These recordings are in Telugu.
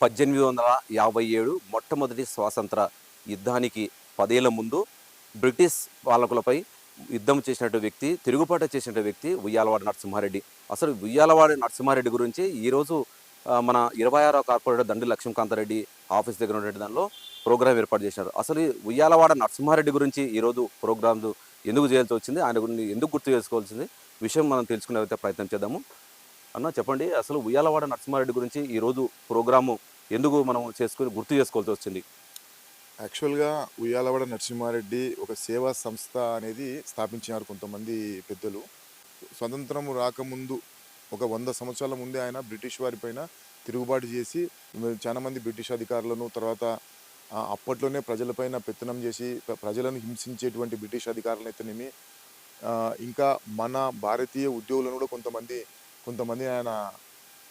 పద్దెనిమిది వందల యాభై ఏడు మొట్టమొదటి స్వాతంత్ర యుద్ధానికి పదేళ్ళ ముందు బ్రిటిష్ పాలకులపై యుద్ధం చేసినట్టు వ్యక్తి తిరుగుబాటు చేసిన వ్యక్తి ఉయ్యాలవాడ నరసింహారెడ్డి. అసలు ఉయ్యాలవాడ నరసింహారెడ్డి గురించి ఈరోజు మన ఇరవై ఆరో కార్పొరేటర్ దండి లక్ష్మీకాంతారెడ్డి ఆఫీస్ దగ్గర ఉండే దానిలో ప్రోగ్రామ్ ఏర్పాటు చేశారు. అసలు ఈ ఉయ్యాలవాడ నరసింహారెడ్డి గురించి ఈరోజు ప్రోగ్రామ్స్ ఎందుకు చేయాల్సి వచ్చింది? ఆయన గురించి ఎందుకు గుర్తు చేసుకోవాల్సింది? విషయం మనం తెలుసుకునే ప్రయత్నం చేద్దాము. అన్న చెప్పండి. అసలు ఉయ్యాలవాడ నరసింహారెడ్డి గురించి ఈరోజు ప్రోగ్రాము ఎందుకు మనం చేసుకుని గుర్తు చేసుకోవాల్సి వచ్చింది? యాక్చువల్గా ఉయ్యాలవాడ నరసింహారెడ్డి ఒక సేవా సంస్థ అనేది స్థాపించినారు కొంతమంది పెద్దలు. స్వతంత్రం రాకముందు ఒక వంద సంవత్సరాల ముందే ఆయన బ్రిటిష్ వారిపైన తిరుగుబాటు చేసి చాలామంది బ్రిటిష్ అధికారులను తర్వాత అప్పట్లోనే ప్రజలపైన పెత్తనం చేసి ప్రజలను హింసించేటువంటి బ్రిటిష్ అధికారులను అయితేనేమి ఇంకా మన భారతీయ ఉద్యోగులను కూడా కొంతమంది కొంతమంది ఆయన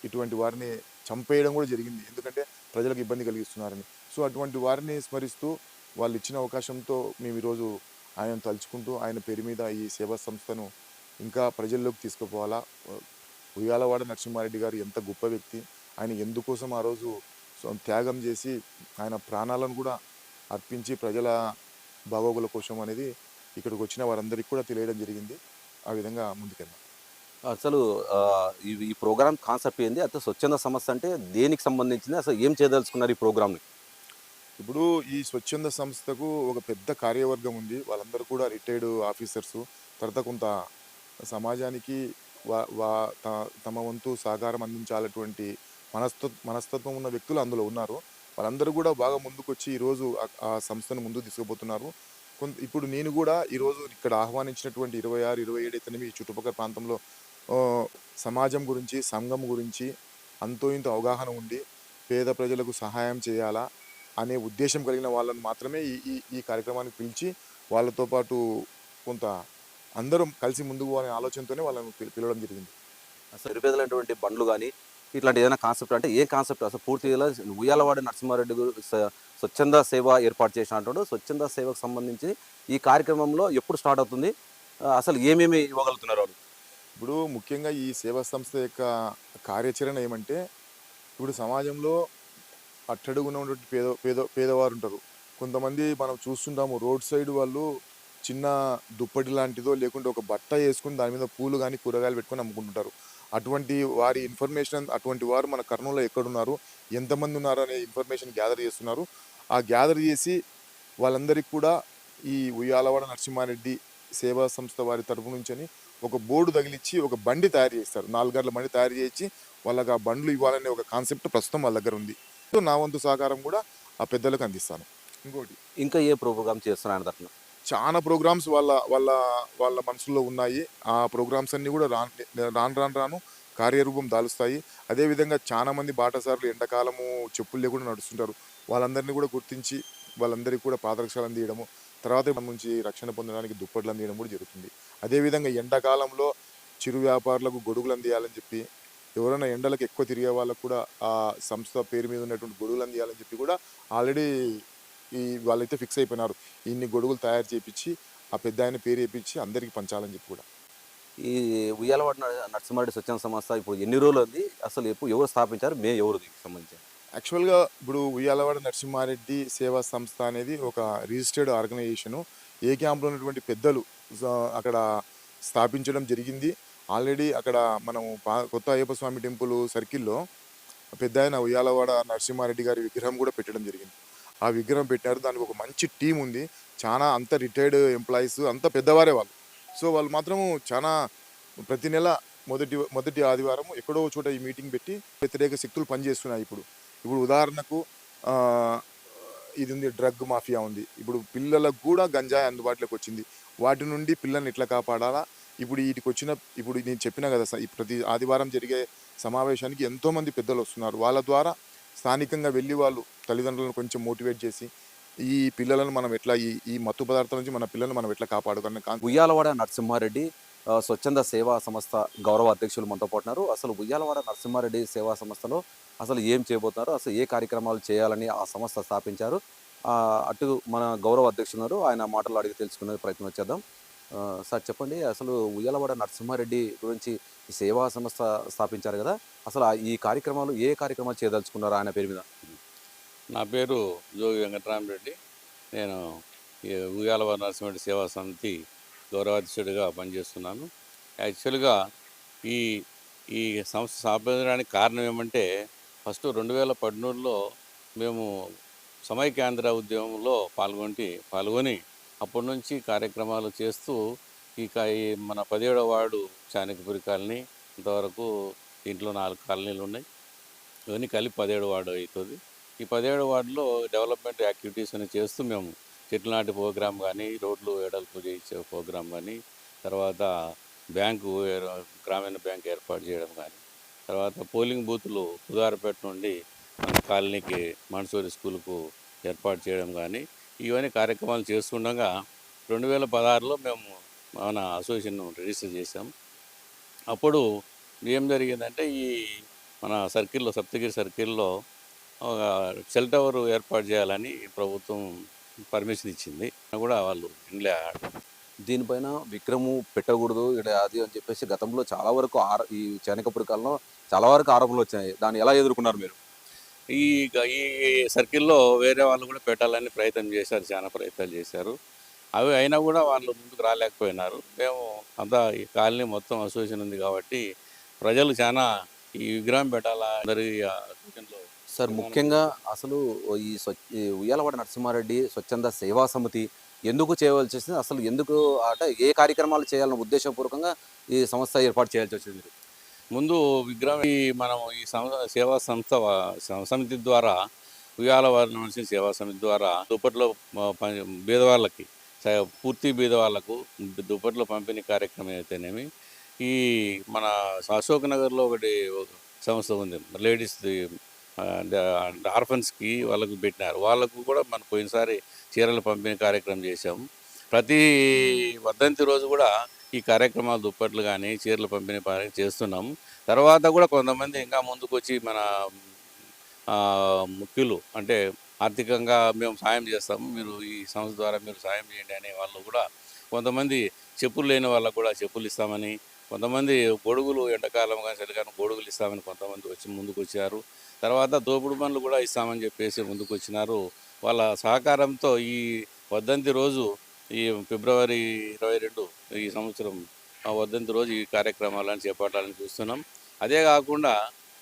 ఇటువంటి వారిని చంపేయడం కూడా జరిగింది. ఎందుకంటే ప్రజలకు ఇబ్బంది కలిగిస్తున్నారని. సో అటువంటి వారిని స్మరిస్తూ వాళ్ళు ఇచ్చిన అవకాశంతో మేము ఈరోజు ఆయన తలుచుకుంటూ ఆయన పేరు మీద ఈ సేవా సంస్థను ఇంకా ప్రజల్లోకి తీసుకుపోవాలా? ఉయ్యాలవాడ నరసింహారెడ్డి గారు ఎంత గొప్ప వ్యక్తి. ఆయన ఎందుకోసం ఆ రోజు త్యాగం చేసి ఆయన ప్రాణాలను కూడా అర్పించి ప్రజల బాగోగుల కోసం అనేది ఇక్కడికి వచ్చిన వారందరికీ కూడా తెలియడం జరిగింది. ఆ విధంగా ముందుకెళ్దాం. అసలు ఈ ప్రోగ్రామ్ కాన్సెప్ట్ ఏంది? అసలు స్వచ్ఛంద సంస్థ అంటే దేనికి సంబంధించింది? అసలు ఏం చేయదలుచుకున్నారు ఈ ప్రోగ్రామ్ని? ఇప్పుడు ఈ స్వచ్ఛంద సంస్థకు ఒక పెద్ద కార్యవర్గం ఉంది. వాళ్ళందరూ కూడా రిటైర్డ్ ఆఫీసర్స్. తర్వాత కొంత సమాజానికి వా వా త- తమ వంతు సహకారం అందించాలటువంటి మనస్తత్ మనస్తత్వం ఉన్న వ్యక్తులు అందులో ఉన్నారు. వాళ్ళందరూ కూడా బాగా ముందుకొచ్చి ఈరోజు ఆ- సంస్థను ముందుకు తీసుకుపోతున్నారు. కొంత ఇప్పుడు నేను కూడా ఈరోజు ఇక్కడ ఆహ్వానించినటువంటి ఇరవై ఆరు ఇరవై ఏడు ఎనిమిది ఈ చుట్టుపక్కల ప్రాంతంలో సమాజం గురించి సంఘం గురించి అంతో ఇంత అవగాహన ఉండి పేద ప్రజలకు సహాయం చేయాలా అనే ఉద్దేశం కలిగిన వాళ్ళని మాత్రమే ఈ ఈ ఈ కార్యక్రమానికి పిలిచి వాళ్ళతో పాటు కొంత అందరం కలిసి ముందుకు పోవాలనే ఆలోచనతోనే వాళ్ళని పిలవడం జరిగింది. అసలు నిరుపేదలైనటువంటి బండ్లు కానీ ఇట్లాంటి ఏదైనా కాన్సెప్ట్ అంటే ఏ కాన్సెప్ట్? అసలు పూర్తిగా ఉయ్యాలవాడి నరసింహారెడ్డి స్వచ్ఛంద సేవ ఏర్పాటు చేసినటువంటి స్వచ్ఛంద సేవకు సంబంధించి ఈ కార్యక్రమంలో ఎప్పుడు స్టార్ట్ అవుతుంది? అసలు ఏమేమి ఇవ్వగలుగుతున్నారు వాళ్ళు? ఇప్పుడు ముఖ్యంగా ఈ సేవా సంస్థ యొక్క కార్యాచరణ ఏమంటే ఇప్పుడు సమాజంలో అట్టడుగున ఉన్నటువంటి పేద పేద పేదవారు ఉంటారు. కొంతమంది మనం చూస్తుంటాము రోడ్ సైడ్ వాళ్ళు చిన్న దుప్పటి లాంటిదో లేకుంటే ఒక బట్ట వేసుకుని దాని మీద పూలు కానీ కూరగాయలు పెట్టుకొని అమ్ముకుంటుంటారు. అటువంటి వారి ఇన్ఫర్మేషన్ అటువంటి వారు మన కర్నూలులో ఎక్కడున్నారు ఎంతమంది ఉన్నారు అనే ఇన్ఫర్మేషన్ గ్యాదర్ చేస్తున్నారు. ఆ గ్యాదర్ చేసి వాళ్ళందరికీ కూడా ఈ ఉయ్యాలవాడ నరసింహారెడ్డి సేవా సంస్థ వారి తరపు నుంచి అని ఒక బోర్డు తగిలిచ్చి ఒక బండి తయారు చేస్తారు. నాలుగర్ల బండి తయారు చేసి వాళ్ళకి ఆ బండ్లు ఇవ్వాలనే ఒక కాన్సెప్ట్ ప్రస్తుతం వాళ్ళ దగ్గర ఉంది. సో నా వంతు సహకారం కూడా ఆ పెద్దలకు అందిస్తాను. ఇంకోటి ఇంకా ఏ ప్రోగ్రామ్ చేస్తున్నారు ఆయన తరఫున చాలా ప్రోగ్రామ్స్ వాళ్ళ వాళ్ళ వాళ్ళ మనసులో ఉన్నాయి. ఆ ప్రోగ్రామ్స్ అన్ని కూడా రాను రాను రాను రాను కార్యరూపం దాలుస్తాయి. అదేవిధంగా చాలా మంది బాటసారులు ఎండాకాలము చెప్పులు లేకుండా నడుస్తుంటారు. వాళ్ళందరినీ కూడా గుర్తించి వాళ్ళందరికీ కూడా పాదరక్షలు అందియడము. తర్వాత నుంచి రక్షణ పొందడానికి దుప్పట్లు అందియడం కూడా జరుగుతుంది. అదేవిధంగా ఎండాకాలంలో చిరు వ్యాపారులకు గొడుగులు అందియాలని చెప్పి ఎవరైనా ఎండలకు ఎక్కువ తిరిగే వాళ్ళకు కూడా ఆ సంస్థ పేరు మీద ఉన్నటువంటి గొడుగులు అందియాలని చెప్పి కూడా ఆల్రెడీ ఈ వాళ్ళైతే ఫిక్స్ అయిపోయినారు. ఇన్ని గొడుగులు తయారు చేయించి ఆ పెద్ద ఆయన పేరు వేయించి అందరికీ పంచాలని చెప్పి కూడా. ఈ ఉయ్యాలవాడ నరసింహారెడ్డి స్వచ్ఛంద సంస్థ ఇప్పుడు ఎన్ని రోజులు ఉంది? అసలు ఎప్పుడు ఎవరు స్థాపించారు? మే ఎవరు దీనికి సంబంధించి? యాక్చువల్గా ఇప్పుడు ఉయ్యాలవాడ నరసింహారెడ్డి సేవా సంస్థ అనేది ఒక రిజిస్టర్డ్ ఆర్గనైజేషను. ఏ క్యాంప్లో ఉన్నటువంటి పెద్దలు అక్కడ స్థాపించడం జరిగింది. ఆల్రెడీ అక్కడ మనం పా- కొత్త అయ్యప్ప స్వామి టెంపుల్ సర్కిల్లో పెద్ద ఆయన ఉయ్యాలవాడ నరసింహారెడ్డి గారి విగ్రహం కూడా పెట్టడం జరిగింది. ఆ విగ్రహం పెట్టారు. దానికి ఒక మంచి టీం ఉంది. చాలా అంత రిటైర్డ్ ఎంప్లాయీస్ అంత పెద్దవారే వాళ్ళు. సో వాళ్ళు మాత్రం చాలా ప్రతి నెల మొదటి మొదటి ఆదివారం ఎక్కడో చోట ఈ మీటింగ్ పెట్టి వ్యతిరేక శక్తులు పనిచేస్తున్నాయి ఇప్పుడు. ఇప్పుడు ఉదాహరణకు ఇది ఉంది డ్రగ్ మాఫియా ఉంది. ఇప్పుడు పిల్లలకు కూడా గంజాయి అందుబాటులోకి వచ్చింది. వాటి నుండి పిల్లల్ని ఎట్లా కాపాడాలా? ఇప్పుడు వీటికి వచ్చిన ఇప్పుడు నేను చెప్పిన కదా సార్ ప్రతి ఆదివారం జరిగే సమావేశానికి ఎంతోమంది పెద్దలు వస్తున్నారు. వాళ్ళ ద్వారా స్థానికంగా వెళ్ళి వాళ్ళు తల్లిదండ్రులను కొంచెం మోటివేట్ చేసి ఈ పిల్లలను మనం ఎట్లా ఈ ఈ మత్తు పదార్థాల నుంచి మన పిల్లలను మనం ఎట్లా కాపాడుకునే ఉయ్యాలవాడ నరసింహారెడ్డి స్వచ్ఛంద సేవా సంస్థ గౌరవ అధ్యక్షులు మనతో పాటున్నారు అసలు ఉయ్యాలవాడ నరసింహారెడ్డి సేవా సంస్థలో అసలు ఏం చేయబోతున్నారు? అసలు ఏ కార్యక్రమాలు చేయాలని ఆ సంస్థ స్థాపించారు? అటు మన గౌరవ అధ్యక్షులున్నారు ఆయన మాటలు అడిగి తెలుసుకునే ప్రయత్నం చేద్దాం. సార్ చెప్పండి అసలు ఉయ్యాలవాడ నరసింహారెడ్డి గురించి సేవా సంస్థ స్థాపించారు కదా అసలు ఆ ఈ కార్యక్రమాలు ఏ కార్యక్రమాలు చేయదలుచుకున్నారు ఆయన పేరు మీద? నా పేరు జోగి వెంకటరామరెడ్డి. నేను ఈ నరసింహారెడ్డి సేవా సమితి గౌరవాధ్యక్షుడిగా పనిచేస్తున్నాను. యాక్చువల్గా ఈ ఈ సంస్థ స్థాపించడానికి కారణం ఏమంటే ఫస్ట్ రెండు వేల పదమూడులో మేము సమైక్యాంధ్ర ఉద్యమంలో పాల్గొంటి పాల్గొని అప్పటి నుంచి కార్యక్రమాలు చేస్తూ ఈ ఈ మన పదిహేడవ వార్డు చానకపురి కాలనీ ఇంతవరకు దీంట్లో నాలుగు కాలనీలు ఉన్నాయి. ఇవన్నీ కలిపి పదిహేడు వార్డు అవుతుంది. ఈ పదిహేడు వార్డులో డెవలప్మెంట్ యాక్టివిటీస్ అని చేస్తూ మేము చెట్లు నాటి ప్రోగ్రామ్ కానీ రోడ్లు వెడల్పు చేయించే ప్రోగ్రామ్ కానీ తర్వాత బ్యాంకు ఏర్- గ్రామీణ బ్యాంక్ ఏర్పాటు చేయడం కానీ తర్వాత పోలింగ్ బూతులు ఉదారపేట నుండి మన కాలనీకి మన్సూరి స్కూల్కు ఏర్పాటు చేయడం కానీ ఇవన్నీ కార్యక్రమాలు చేస్తుండగా రెండు వేల పదహారులో మేము మన అసోసియేషన్ రిజిస్టర్ చేసాం అప్పుడు ఏం జరిగిందంటే ఈ మన సర్కిల్లో సప్తగిరి సర్కిల్లో ఒక సెల్ టవర్ ఏర్పాటు చేయాలని ప్రభుత్వం పర్మిషన్ ఇచ్చింది. కూడా వాళ్ళు ఇండ్లే దీనిపైన విక్రము పెట్టకూడదు ఇక్కడ అది అని చెప్పేసి గతంలో చాలా వరకు ఆర ఈ చాణకపురి కాలంలో చాలా వరకు ఆరోపణలు వచ్చాయి దాన్ని ఎలా ఎదుర్కొన్నారు మీరు? ఈ ఈ సర్కిల్లో వేరే వాళ్ళు కూడా పెట్టాలని ప్రయత్నం చేశారు చాలా ప్రయత్నాలు చేశారు. అవి అయినా కూడా వాళ్ళు ముందుకు రాలేకపోయినారు. మేము అంతా ఈ కాలనీ మొత్తం అసోసియేషన్ ఉంది కాబట్టి ప్రజలు చాలా ఈ విగ్రహం పెట్టాలా అందరి అసోసియేషన్లో సార్ ముఖ్యంగా అసలు ఈ స్వచ్ఛ ఈ ఉయ్యాలవాడ నరసింహారెడ్డి స్వచ్ఛంద సేవా సమితి ఎందుకు చేయవలసి వచ్చింది అసలు ఎందుకు ఆట ఏ కార్యక్రమాలు చేయాలన్న ఉద్దేశపూర్వకంగా ఈ సంస్థ ఏర్పాటు చేయాల్సి వచ్చింది. ముందు విగ్రహం ఈ మనం ఈ సేవా సంస్థ సమితి ద్వారా ఉయ్యాల వారిని సేవా సమితి ద్వారా దుప్పట్లో ప- బీదవాళ్ళకి పూర్తి బీదవాళ్ళకు దుప్పట్లో పంపిణీ కార్యక్రమం అయితేనేమి ఈ మన అశోక్ నగర్లో ఒకటి సంస్థ ఉంది. లేడీస్ది ఆర్ఫన్స్కి వాళ్ళకు పెట్టినారు. వాళ్ళకు కూడా మన పోయినసారి చీరల పంపిణీ కార్యక్రమం చేశాము. ప్రతి వర్ధంతి రోజు కూడా ఈ కార్యక్రమాలు దుప్పట్లు కానీ చీరలు పంపిణీ పా- చేస్తున్నాం తర్వాత కూడా కొంతమంది ఇంకా ముందుకు వచ్చి మన ముఖ్యులు అంటే ఆర్థికంగా మేము సాయం చేస్తాము. మీరు ఈ సంస్థ ద్వారా మీరు సాయం చేయండి అనే వాళ్ళు కూడా కొంతమంది చెప్పులు లేని వాళ్ళకు కూడా చెప్పులు ఇస్తామని కొంతమంది గొడుగులు ఎండాకాలం కానీ చలికాలం గొడుగులు ఇస్తామని కొంతమంది వచ్చి ముందుకు వచ్చారు తర్వాత దోపుడు పనులు కూడా ఇస్తామని చెప్పేసి ముందుకు వచ్చినారు వాళ్ళ సహకారంతో ఈ వద్దంతి రోజు ఈ ఫిబ్రవరి ఇరవై రెండు ఈ సంవత్సరం ఆ రోజు ఈ కార్యక్రమాలను చేపట్టాలని చూస్తున్నాం. అదే కాకుండా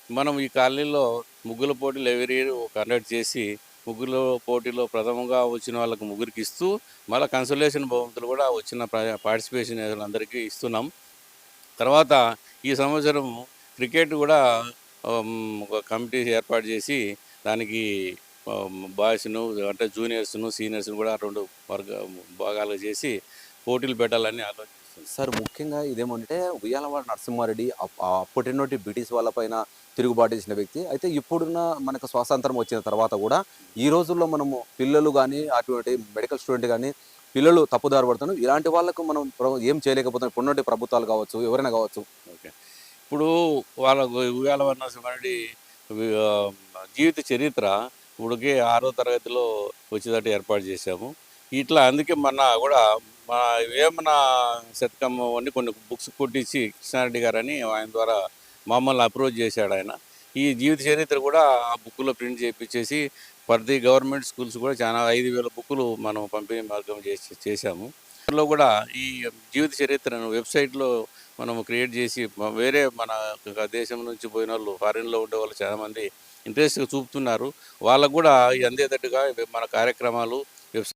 మనం ఈ కాలనీలో ముగ్గుల పోటీలు ఎవరి కండక్ట్ చేసి ముగ్గుల పోటీలో ప్రథమంగా వచ్చిన వాళ్ళకు ముగ్గురికి ఇస్తూ మళ్ళీ కన్సల్టేషన్ బహుమతులు కూడా వచ్చిన పార్టిసిపేషన్ అందరికీ ఇస్తున్నాం. తర్వాత ఈ సంవత్సరం క్రికెట్ కూడా ఒక కమిటీ ఏర్పాటు చేసి దానికి బాయ్స్ను అంటే జూనియర్స్ను సీనియర్స్ను కూడా రెండు వర్గ భాగాలు చేసి పోటీలు పెట్టాలని ఆలోచిస్తుంది సార్ ముఖ్యంగా ఇదేమంటే ఉయ్యాలవాడ నరసింహారెడ్డి అప్పటినోటి అప్పటి నుండి బ్రిటిష్ వాళ్ళపైన తిరుగుబాటు చేసిన వ్యక్తి. అయితే ఇప్పుడున్న మనకు స్వాతంత్రం వచ్చిన తర్వాత కూడా ఈ రోజుల్లో మనము పిల్లలు కానీ అటువంటి మెడికల్ స్టూడెంట్ కానీ పిల్లలు తప్పుదారి పడుతున్నారు ఇలాంటి వాళ్ళకు మనం ఏం చేయలేకపోతున్నాం. ఇప్పుడున్నటువంటి ప్రభుత్వాలు కావచ్చు ఎవరైనా కావచ్చు. ఓకే. ఇప్పుడు వాళ్ళ ఉయ్యాల వర్ణసింహారెడ్డి జీవిత చరిత్ర ఇప్పుడుకి ఆరో తరగతిలో వచ్చేటట్టు ఏర్పాటు చేశాము. ఇట్లా అందుకే మొన్న కూడా మా వేమన శతకం అన్ని కొన్ని బుక్స్ కొట్టించి కృష్ణారెడ్డి గారు అని ఆయన ద్వారా మమ్మల్ని అప్రోచ్ చేశాడు ఆయన. ఈ జీవిత చరిత్ర కూడా ఆ బుక్లో ప్రింట్ చేయించేసి ప్రతి గవర్నమెంట్ స్కూల్స్ కూడా చాలా ఐదు వేల బుక్కులు మనం పంపిణీ మార్గం చేసి చేశాము. అందులో కూడా ఈ జీవిత చరిత్రను వెబ్సైట్లో మనం క్రియేట్ చేసి వేరే మన దేశం నుంచి పోయిన వాళ్ళు ఫారిన్లో ఉండే వాళ్ళు చాలామంది ఇంట్రెస్ట్గా చూపుతున్నారు. వాళ్ళకు కూడా అందేటట్టుగా మన కార్యక్రమాలు